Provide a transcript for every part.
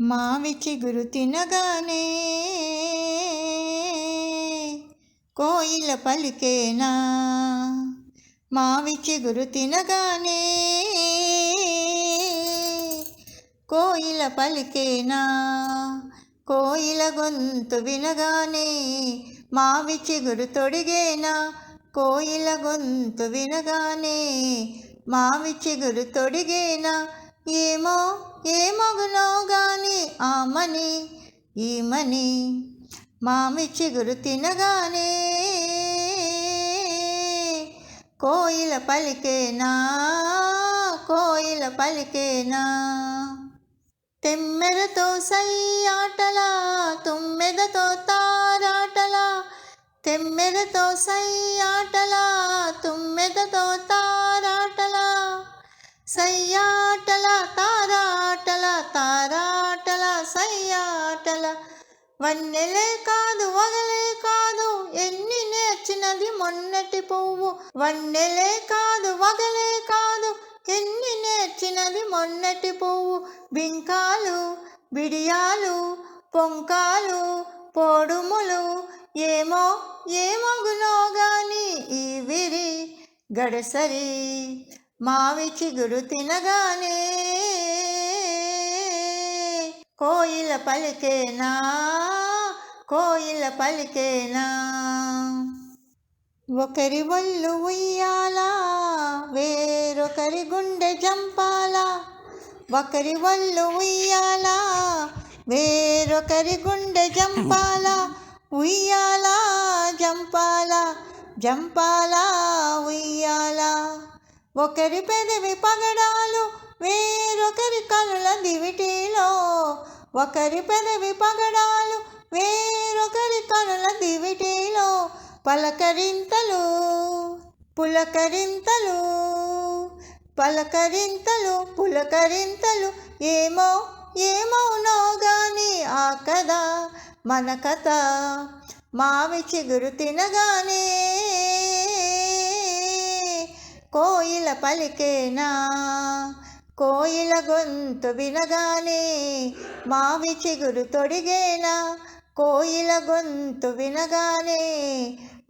మావి చిగురు తినగానే కోయిల పలికేనా? మావి చిగురు తినగానే కోయిల పలికేనా? కోయిల గొంతు వినగానే మావి చిగురు తొడిగేనా? కోయిల గొంతు వినగానే మావి చిగురు తొడిగేనా? ఏమో ఏమగునో గాని ఆమని ఈమని మామి చిగురు తినగానే కోయిల పలికేనా కోయిల పలికేనా? తెమ్మెరతో సై ఆటలా తుమ్మెదతో తారాటలా తెమ్మెరతో సై ఆటలా తుమ్మెదతో తారాటలా సయ్యాటల వన్నెలే కాదు వగలే కాదు ఎన్ని నేర్చినది మొన్నటి పువ్వు. వన్నెలే కాదు వగలే కాదు ఎన్ని నేర్చినది మొన్నటి పువ్వు. బింకాలు బిడియాలు పొంకాలు పొడుములు ఏమో ఏమగునో గాని ఈ గడసరి. మావి చిగురు తినగానే పలికేనా? కోయిల పలికేనా? ఒకరి ఒళ్ళు ఉయ్యాలా వేరొకరి గుండె జంపాలా ఒకరి ఒళ్ళు ఉయ్యాలా వేరొకరి గుండె జంపాలా ఉయ్యాలా జంపాలా జంపాలా ఉయ్యాలా? ఒకరి పెదవి పగడాలు వేరొకరి కనుల దివిటీలో? ఒకరి పెదవి పగడాలు వేరొకరి కనుల దివిటీలో పలకరింతలు పులకరింతలు పలకరింతలు పులకరింతలు ఏమో ఏమవునో గాని ఆ కథ మన కథ మావి చిగురు తినగానే కోయిల పలికేనా కోయిల గొంతు వినగానే మావి చిగురు తొడిగేనా? కోయిల గొంతు వినగానే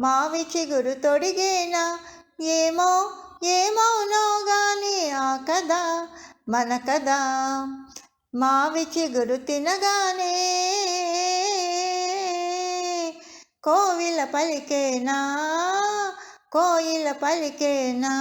మావి చిగురు తొడిగేనా? ఏమో ఏమవునో గాని ఆ కదా మన కదా మావి చిగురు తినగానే కోవిల పలికేనా? కోయిల పలికేనా?